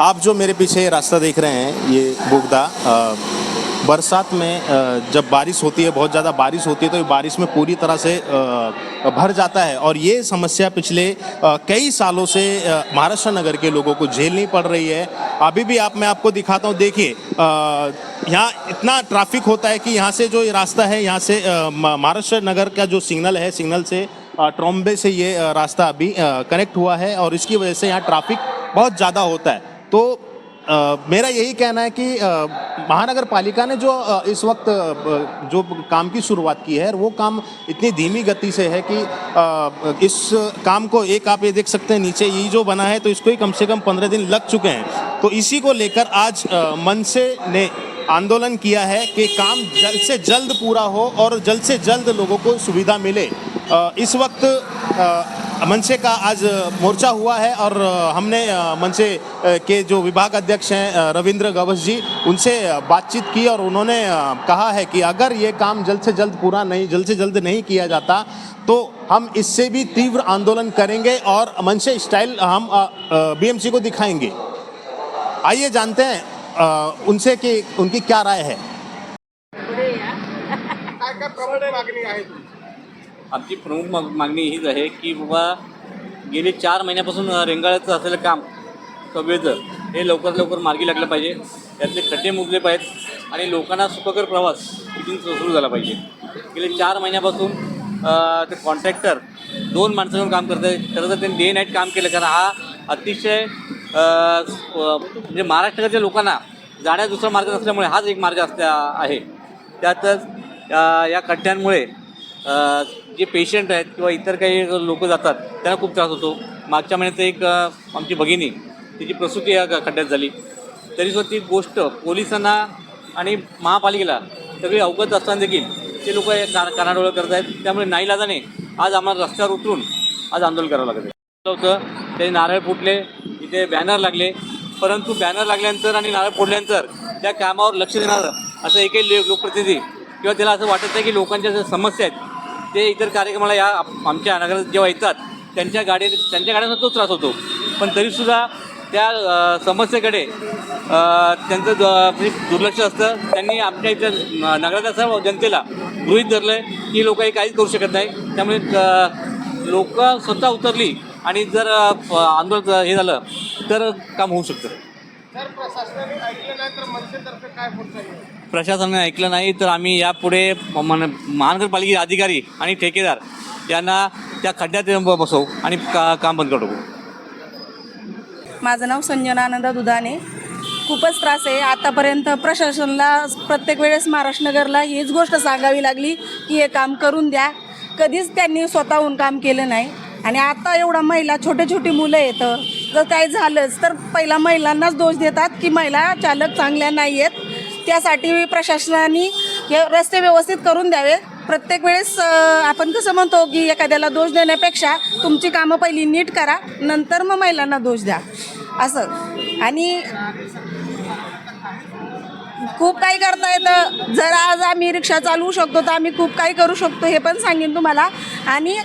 आप जो मेरे पीछे रास्ता देख रहे हैं, ये बोगदा बरसात में जब बारिश होती है, बहुत ज़्यादा बारिश होती है तो ये बारिश में पूरी तरह से भर जाता है। और ये समस्या पिछले कई सालों से महाराष्ट्र नगर के लोगों को झेलनी पड़ रही है। अभी भी आप, मैं आपको दिखाता हूँ, देखिए यहाँ इतना ट्रैफ़िक होता है कि यहाँ से जो ये रास्ता है, यहाँ से महाराष्ट्र नगर का जो सिग्नल है, सिग्नल से ट्रॉम्बे से ये रास्ता अभी कनेक्ट हुआ है और इसकी वजह से यहाँ ट्रैफ़िक बहुत ज़्यादा होता है। तो अ, मेरा यही कहना है कि महानगर पालिका ने जो अ, इस वक्त अ, जो काम की शुरुआत की है वो काम इतनी धीमी गति से है कि अ, इस काम को एक आप ये देख सकते हैं नीचे ये जो बना है तो इसको ही कम से कम पंद्रह दिन लग चुके हैं। तो इसी को लेकर आज मनसे ने आंदोलन किया है कि काम जल्द से जल्द पूरा हो और जल्द से जल्द लोगों को सुविधा मिले। इस वक्त मनसे का आज मोर्चा हुआ है और हमने मनसे के जो विभाग अध्यक्ष हैं रविंद्र गवस जी उनसे बातचीत की और उन्होंने कहा है कि अगर ये काम जल्द से जल्द पूरा नहीं जल्द से जल्द नहीं किया जाता तो हम इससे भी तीव्र आंदोलन करेंगे और मनसे स्टाइल हम बीएमसी को दिखाएँगे। आइए जानते हैं उनसे कि उनकी क्या राय है। आमची प्रमुख माग- मागणी हीच आहे की बाबा गेले चार महिन्यापासून अ, रेंगाळ्याचं असलेलं काम कवेचं हे लवकरात लवकर मार्गी लागलं पाहिजे. त्यातले खड्डे मुजले पाहिजेत आणि लोकांना सुखकर प्रवास इथून सुरू झाला पाहिजे. गेले चार महिन्यापासून ते कॉन्ट्रॅक्टर दोन माणसांवर काम करत आहे खरं तर त्यांनी डे नाईट काम केलं कारण हा अतिशय म्हणजे महाराष्ट्राच्या लोकांना जाण्या दुसरा मार्ग नसल्यामुळे हाच एक मार्ग असल्या आहे. त्यातच या खड्ड्यांमुळे जे पेशंट आहेत किंवा इतर काही लोक जातात त्यांना खूप त्रास होतो. मागच्या महिन्यात एक आमची भगिनी तिची प्रसूती या खड्ड्यात झाली. तरीसुद्धा ती गोष्ट पोलिसांना आणि महापालिकेला सगळी अवगत असताना देखील ते लोक कानाडोळं करत आहेत. त्यामुळे नाईलाजाने आज आम्हाला रस्त्यावर उतरून आज आंदोलन करावं लागत आहे होतं ते नारळ फुटले तिथे बॅनर लागले. परंतु बॅनर लागल्यानंतर आणि नारळ फोडल्यानंतर त्या कामावर लक्ष देणारं असं एकही लोकप्रतिनिधी किंवा त्याला असं वाटत नाही की लोकांच्या ज्या समस्या आहेत ते इतर कार्यक्रमाला या आमच्या नगरात जेव्हा येतात त्यांच्या गाडी त्यांच्या गाड्यांना तो त्रास होतो. पण तरीसुद्धा त्या समस्येकडे त्यांचं म्हणजे दुर्लक्ष असतं. त्यांनी आमच्या इथं नगराच्या सर्व जनतेला गृहित धरलं आहे की लोक हे काहीच करू शकत नाही. त्यामुळे लोक स्वतः उतरली आणि जर आंदोलन हे झालं तर काम होऊ शकतं. जर प्रशासनाने ऐकलं नाही तर मनसेतर्फे काय पुढचं आहे? प्रशासनाने ऐकलं नाही तर आम्ही यापुढे म- मन महानगरपालिके अधिकारी आणि ठेकेदार यांना त्या खड्ड्यात ब- बसवू आणि का काम बंद करू. माझं नाव संजना आनंद दुधाने खूपच त्रास आहे. आतापर्यंत प्रशासनाला प्रत्येक वेळेस महाराष्ट्रनगरला हीच गोष्ट सांगावी लागली की हे काम करून द्या. कधीच त्यांनी स्वतःहून काम केलं नाही. आणि आता एवढा महिला छोटे छोटी मुलं येतं जर काही झालंच तर पहिला महिलांनाच दोष देतात की महिला चालक चांगल्या नाही आहेत त्यासाठी प्रशासनाने हे रस्ते व्यवस्थित करून द्यावे. प्रत्येक वेळेस आपण कसं म्हणतो की एखाद्याला दोष देण्यापेक्षा तुमची कामं पहिली नीट करा नंतर मग महिलांना दोष द्या. असं. आणि खूप काही करता येतं. जर आज आम्ही रिक्षा चालवू शकतो तर आम्ही खूप काही करू शकतो हे पण सांगेन तुम्हाला. आणि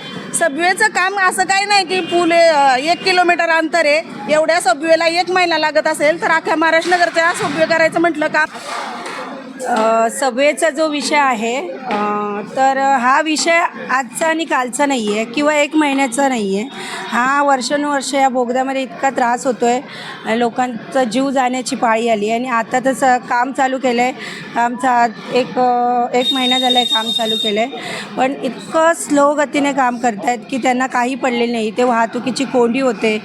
सबवेचं काम असं काही नाही की पूल एक किलोमीटर अंतर आहे. एवढ्या सबवेला एक महिना लागत असेल तर अख्ख्या महाराष्ट्रनगरच्या सबवे करायचं म्हटलं का? सभेचा जो विषय आहे तर हा विषय आजचा आणि कालचा नाही आहे किंवा एक महिन्याचा नाही आहे हा वर्षानुवर्ष या बोगद्यामध्ये इतका त्रास होतो आहे लोकांचा जीव जाण्याची पाळी आली आहे आणि आता तर स काम चालू केलं आहे कामचा एक एक महिना झाला आहे काम चालू केलं आहे पण इतकं स्लो गतीने काम करत आहेत की त्यांना काही पडलेलं नाही. ते वाहतुकीची कोंडी होते.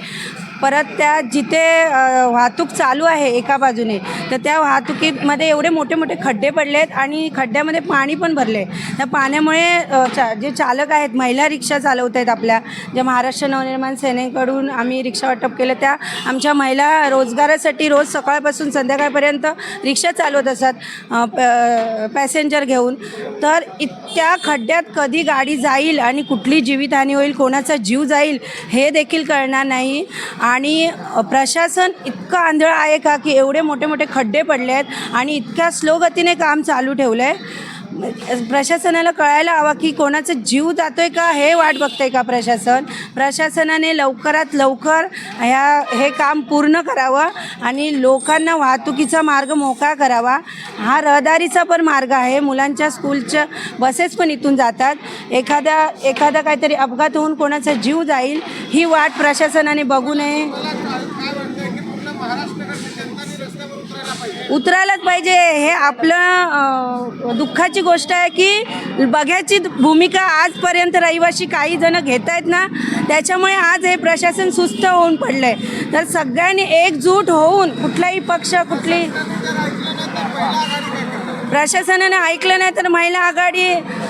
परत त्या जिथे वाहतूक चालू आहे एका बाजूने तर त्या वाहतुकीमध्ये एवढे मोठे मोठे खड्डे पडले आहेत आणि खड्ड्यामध्ये पाणी पण भरले. त्या पाण्यामुळे चा जे चालक आहेत महिला रिक्षा चालवत आहेत आपल्या ज्या महाराष्ट्र नवनिर्माण सेनेकडून आम्ही रिक्षा वाटप केलं त्या आमच्या महिला रोजगारासाठी रोज सकाळपासून संध्याकाळपर्यंत रिक्षा चालवत असतात प- पॅसेंजर घेऊन. तर इतक्या खड्ड्यात कधी गाडी जाईल आणि कुठली जीवितहानी होईल कोणाचा जीव जाईल हे देखील कळणार नाही. आणि प्रशासन इतकं आंधळं आहे का की एवढे मोठे मोठे खड्डे पडले आहेत आणि इतक्या स्लो गतीने काम चालू ठेवलं आहे प्रशासनाला कळायला हवं की कोणाचा जीव जातोय का? हे वाट बघतंय का प्रशासन? प्रशासनाने लवकरात लवकर ह्या हे काम पूर्ण करावं आणि लोकांना वाहतुकीचा मार्ग मोकळा करावा. हा रहदारीचा पण मार्ग आहे. मुलांच्या स्कूलच्या बसेस पण इथून जातात. एखाद्या एखादा काहीतरी अपघात होऊन कोणाचा जीव जाईल ही वाट प्रशासनाने बघू नये. उतरायलाच पाहिजे. हे आपलं दुःखाची गोष्ट आहे की बघ्याची भूमिका आजपर्यंत रहिवासी काही जण घेत आहेत ना त्याच्यामुळे आज हे प्रशासन सुस्त होऊन पडलं आहे तर सगळ्यांनी एकजूट होऊन कुठलाही पक्ष कुठली प्रशासनाने ऐकलं नाही तर महिला आघाडी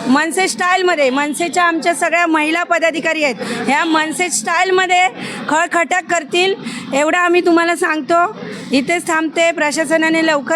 मनसे स्टाईलमध्ये मनसेच्या आमच्या सगळ्या महिला पदाधिकारी आहेत. ह्या मनसे स्टाईलमध्ये खळखटक करतील एवढं आम्ही तुम्हाला सांगतो. इथेच थांबते प्रशासनाने लवकर